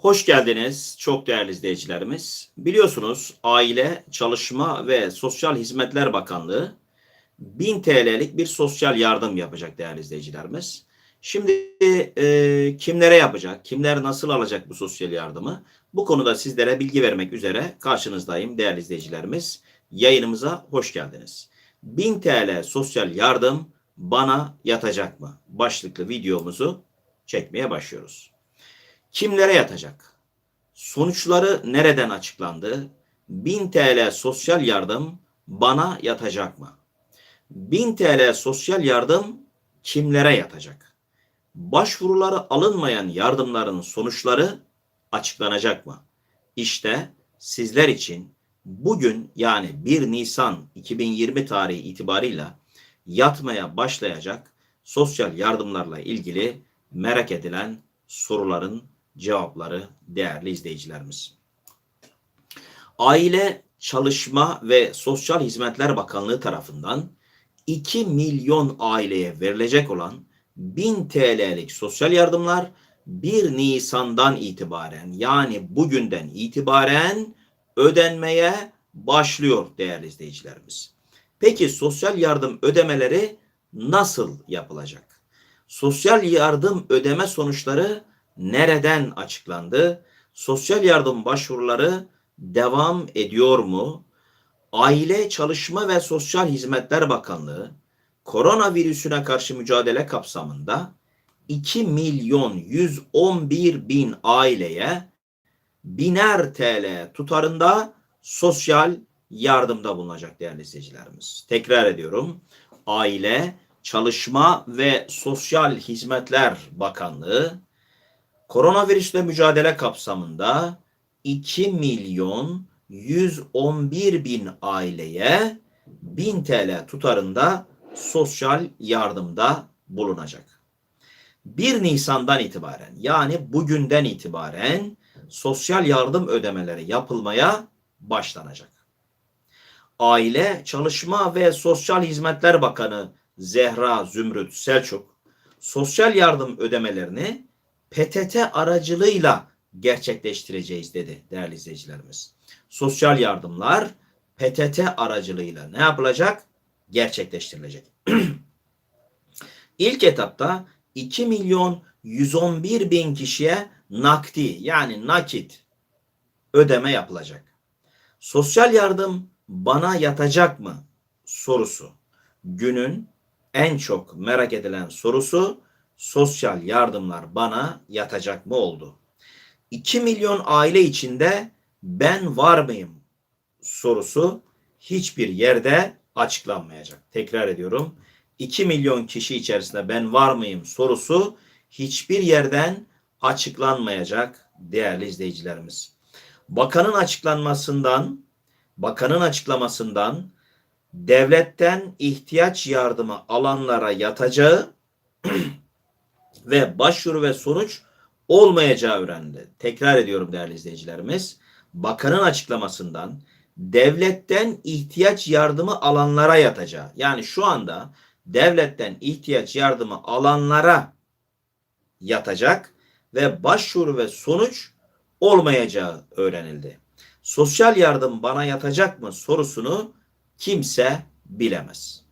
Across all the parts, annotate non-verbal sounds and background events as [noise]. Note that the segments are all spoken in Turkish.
Hoş geldiniz çok değerli izleyicilerimiz. Biliyorsunuz Aile, Çalışma ve Sosyal Hizmetler Bakanlığı 1000 TL'lik bir sosyal yardım yapacak değerli izleyicilerimiz. Şimdi e, kimlere yapacak, kimler nasıl alacak bu sosyal yardımı? Bu konuda sizlere bilgi vermek üzere karşınızdayım değerli izleyicilerimiz. Yayınımıza hoş geldiniz. 1000 TL sosyal yardım bana yatacak mı? Başlıklı videomuzu çekmeye başlıyoruz. Kimlere yatacak? Sonuçları nereden açıklandı? 1000 TL sosyal yardım bana yatacak mı? 1000 TL sosyal yardım kimlere yatacak? Başvuruları alınmayan yardımların sonuçları açıklanacak mı? İşte sizler için bugün yani 1 Nisan 2020 tarihi itibarıyla yatmaya başlayacak sosyal yardımlarla ilgili merak edilen soruların cevapları değerli izleyicilerimiz. Aile, Çalışma ve Sosyal Hizmetler Bakanlığı tarafından 2 milyon aileye verilecek olan 1000 TL'lik sosyal yardımlar 1 Nisan'dan itibaren yani bugünden itibaren ödenmeye başlıyor değerli izleyicilerimiz. Peki sosyal yardım ödemeleri nasıl yapılacak? Sosyal yardım ödeme sonuçları nereden açıklandı? Sosyal yardım başvuruları devam ediyor mu? Aile, Çalışma ve Sosyal Hizmetler Bakanlığı koronavirüsüne karşı mücadele kapsamında 2 milyon 111 bin aileye biner TL tutarında sosyal yardımda bulunacak değerli izleyicilerimiz. Tekrar ediyorum. Aile, Çalışma ve Sosyal Hizmetler Bakanlığı koronavirüsle mücadele kapsamında 2 milyon 111 bin aileye 1000 TL tutarında sosyal yardımda bulunacak. 1 Nisan'dan itibaren yani bugünden itibaren sosyal yardım ödemeleri yapılmaya başlanacak. Aile, Çalışma ve Sosyal Hizmetler Bakanı Zehra Zümrüt Selçuk sosyal yardım ödemelerini PTT aracılığıyla gerçekleştireceğiz dedi değerli izleyicilerimiz. Sosyal yardımlar PTT aracılığıyla ne yapılacak? Gerçekleştirilecek. [clears throat] İlk etapta 2 milyon 111 bin kişiye nakdi yani nakit ödeme yapılacak. Sosyal yardım bana yatacak mı sorusu günün en çok merak edilen sorusu sosyal yardımlar bana yatacak mı oldu? 2 milyon aile içinde ben var mıyım sorusu hiçbir yerde açıklanmayacak. Tekrar ediyorum. 2 milyon kişi içerisinde ben var mıyım sorusu hiçbir yerden açıklanmayacak değerli izleyicilerimiz. Bakanın açıklanmasından, bakanın açıklamasından devletten ihtiyaç yardımı alanlara yatacağı [clears throat] ve başvuru ve sonuç olmayacağı öğrendi. Tekrar ediyorum değerli izleyicilerimiz. Bakanın açıklamasından devletten ihtiyaç yardımı alanlara yatacağı. Yani şu anda devletten ihtiyaç yardımı alanlara yatacak ve başvuru ve sonuç olmayacağı öğrenildi. Sosyal yardım bana yatacak mı sorusunu kimse bilemez.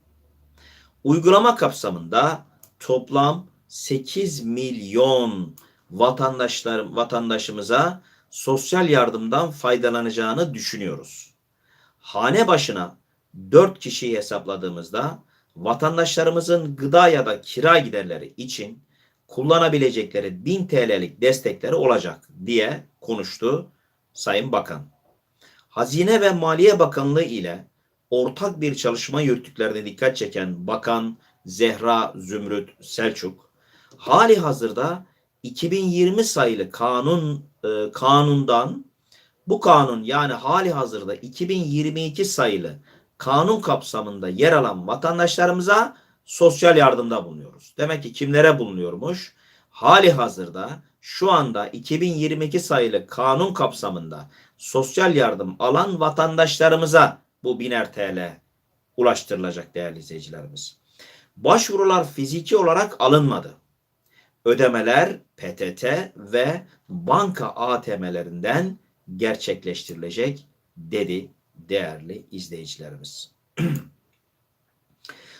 Uygulama kapsamında toplam 8 milyon vatandaşlar vatandaşımıza sosyal yardımdan faydalanacağını düşünüyoruz. Hane başına 4 kişiyi hesapladığımızda vatandaşlarımızın gıda ya da kira giderleri için kullanabilecekleri 1000 TL'lik destekleri olacak diye konuştu Sayın Bakan. Hazine ve Maliye Bakanlığı ile ortak bir çalışma yürüttüklerine dikkat çeken Bakan Zehra Zümrüt Selçuk, hali hazırda 2020 sayılı kanun e, kanundan bu kanun yani hali hazırda 2022 sayılı kanun kapsamında yer alan vatandaşlarımıza sosyal yardımda bulunuyoruz. Demek ki kimlere bulunuyormuş? Hali hazırda şu anda 2022 sayılı kanun kapsamında sosyal yardım alan vatandaşlarımıza bu biner TL ulaştırılacak değerli izleyicilerimiz. Başvurular fiziki olarak alınmadı. Ödemeler PTT ve banka ATM'lerinden gerçekleştirilecek dedi değerli izleyicilerimiz. [clears throat]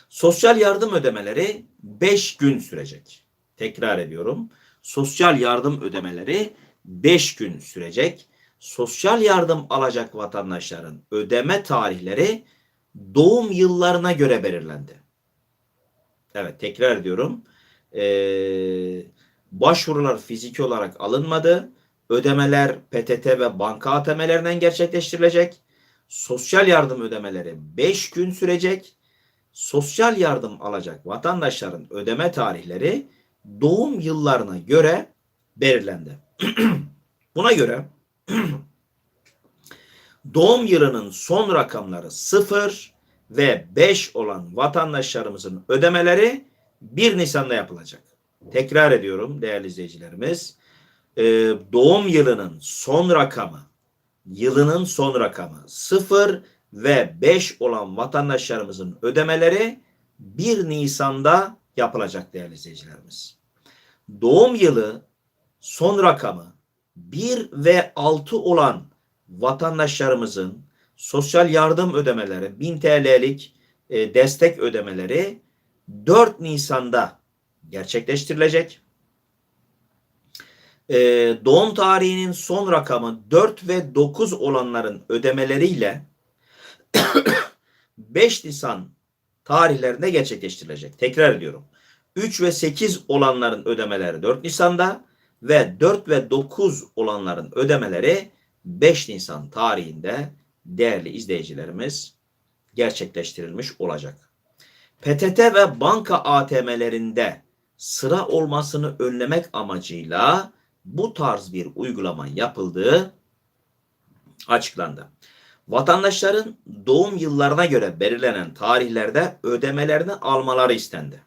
Sosyal yardım ödemeleri 5 gün sürecek. Tekrar ediyorum. Sosyal yardım ödemeleri 5 gün sürecek. Sosyal yardım alacak vatandaşların ödeme tarihleri doğum yıllarına göre belirlendi. Evet tekrar ediyorum. Ee, başvurular fiziki olarak alınmadı. Ödemeler PTT ve banka ATM'lerinden gerçekleştirilecek. Sosyal yardım ödemeleri 5 gün sürecek. Sosyal yardım alacak vatandaşların ödeme tarihleri doğum yıllarına göre belirlendi. [clears throat] Buna göre [clears throat] doğum yılının son rakamları 0 ve 5 olan vatandaşlarımızın ödemeleri 1 Nisan'da yapılacak. Tekrar ediyorum değerli izleyicilerimiz. Ee, doğum yılının son rakamı, yılının son rakamı 0 ve 5 olan vatandaşlarımızın ödemeleri 1 Nisan'da yapılacak değerli izleyicilerimiz. Doğum yılı son rakamı 1 ve 6 olan vatandaşlarımızın sosyal yardım ödemeleri 1000 TL'lik e, destek ödemeleri 4 Nisan'da gerçekleştirilecek. E, doğum tarihinin son rakamı 4 ve 9 olanların ödemeleriyle [coughs] 5 Nisan tarihlerinde gerçekleştirilecek. Tekrar ediyorum. 3 ve 8 olanların ödemeleri 4 Nisan'da ve 4 ve 9 olanların ödemeleri 5 Nisan tarihinde değerli izleyicilerimiz gerçekleştirilmiş olacak. PTT ve banka ATM'lerinde sıra olmasını önlemek amacıyla bu tarz bir uygulama yapıldığı açıklandı. Vatandaşların doğum yıllarına göre belirlenen tarihlerde ödemelerini almaları istendi.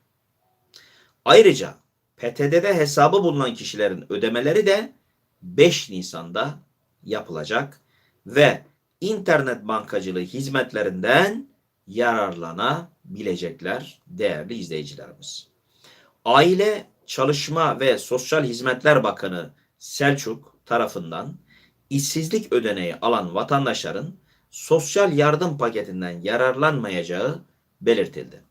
Ayrıca PTT'de hesabı bulunan kişilerin ödemeleri de 5 Nisan'da yapılacak ve internet bankacılığı hizmetlerinden yararlanabilecekler değerli izleyicilerimiz. Aile, Çalışma ve Sosyal Hizmetler Bakanı Selçuk tarafından işsizlik ödeneği alan vatandaşların sosyal yardım paketinden yararlanmayacağı belirtildi.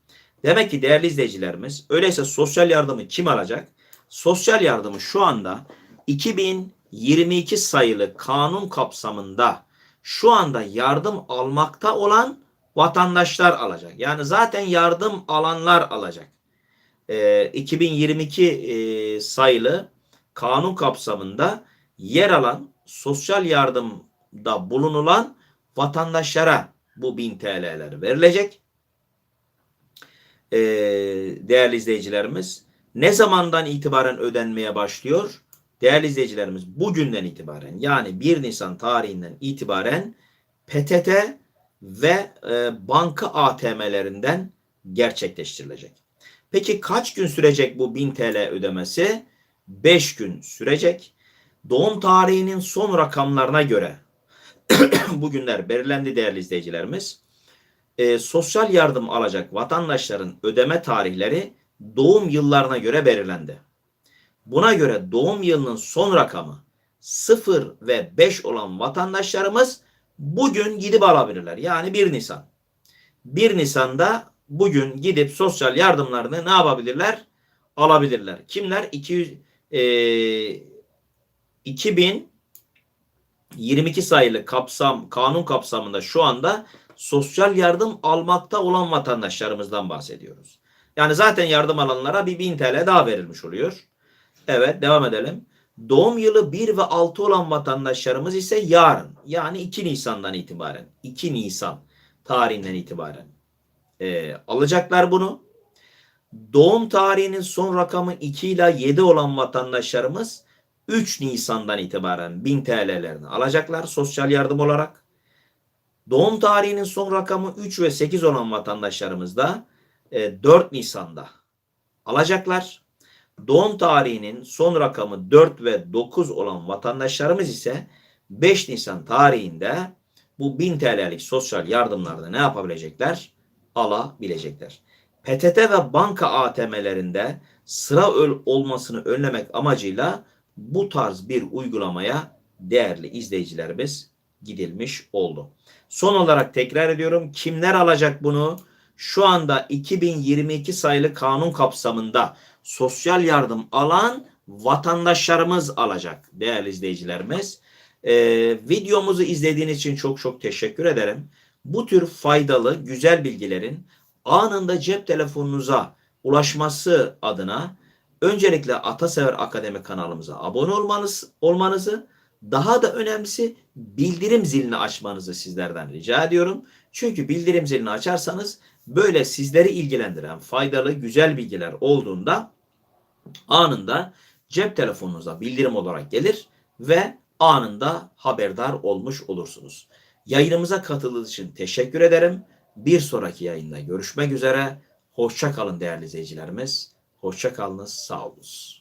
Demek ki değerli izleyicilerimiz öyleyse sosyal yardımı kim alacak? Sosyal yardımı şu anda 2022 sayılı kanun kapsamında şu anda yardım almakta olan vatandaşlar alacak. Yani zaten yardım alanlar alacak. Ee, 2022 e, sayılı kanun kapsamında yer alan sosyal yardımda bulunulan vatandaşlara bu 1000 TL'ler verilecek. Ee, değerli izleyicilerimiz ne zamandan itibaren ödenmeye başlıyor? Değerli izleyicilerimiz bugünden itibaren yani 1 Nisan tarihinden itibaren PTT ve e, banka ATM'lerinden gerçekleştirilecek. Peki kaç gün sürecek bu 1000 TL ödemesi? 5 gün sürecek. Doğum tarihinin son rakamlarına göre [clears throat] bugünler belirlendi değerli izleyicilerimiz. E, sosyal yardım alacak vatandaşların ödeme tarihleri doğum yıllarına göre belirlendi. Buna göre doğum yılının son rakamı 0 ve 5 olan vatandaşlarımız bugün gidip alabilirler. Yani 1 Nisan. 1 Nisan'da bugün gidip sosyal yardımlarını ne yapabilirler? Alabilirler. Kimler? 200 e, 2022 sayılı kapsam kanun kapsamında şu anda sosyal yardım almakta olan vatandaşlarımızdan bahsediyoruz. Yani zaten yardım alanlara bir 1000 TL daha verilmiş oluyor. Evet devam edelim. Doğum yılı 1 ve 6 olan vatandaşlarımız ise yarın yani 2 Nisan'dan itibaren 2 Nisan tarihinden itibaren e, alacaklar bunu. Doğum tarihinin son rakamı 2 ile 7 olan vatandaşlarımız 3 Nisan'dan itibaren 1000 TL'lerini alacaklar sosyal yardım olarak. Doğum tarihinin son rakamı 3 ve 8 olan vatandaşlarımız da 4 Nisan'da alacaklar. Doğum tarihinin son rakamı 4 ve 9 olan vatandaşlarımız ise 5 Nisan tarihinde bu 1000 TL'lik sosyal yardımlarda ne yapabilecekler? Alabilecekler. PTT ve banka ATM'lerinde sıra öl olmasını önlemek amacıyla bu tarz bir uygulamaya değerli izleyicilerimiz gidilmiş oldu. Son olarak tekrar ediyorum. Kimler alacak bunu? Şu anda 2022 sayılı kanun kapsamında sosyal yardım alan vatandaşlarımız alacak değerli izleyicilerimiz. Ee, videomuzu izlediğiniz için çok çok teşekkür ederim. Bu tür faydalı, güzel bilgilerin anında cep telefonunuza ulaşması adına öncelikle Atasever Akademi kanalımıza abone olmanız olmanızı daha da önemlisi bildirim zilini açmanızı sizlerden rica ediyorum. Çünkü bildirim zilini açarsanız böyle sizleri ilgilendiren faydalı güzel bilgiler olduğunda anında cep telefonunuza bildirim olarak gelir ve anında haberdar olmuş olursunuz. Yayınımıza katıldığınız için teşekkür ederim. Bir sonraki yayında görüşmek üzere. Hoşça kalın değerli izleyicilerimiz. Hoşça kalınız, sağ olunuz.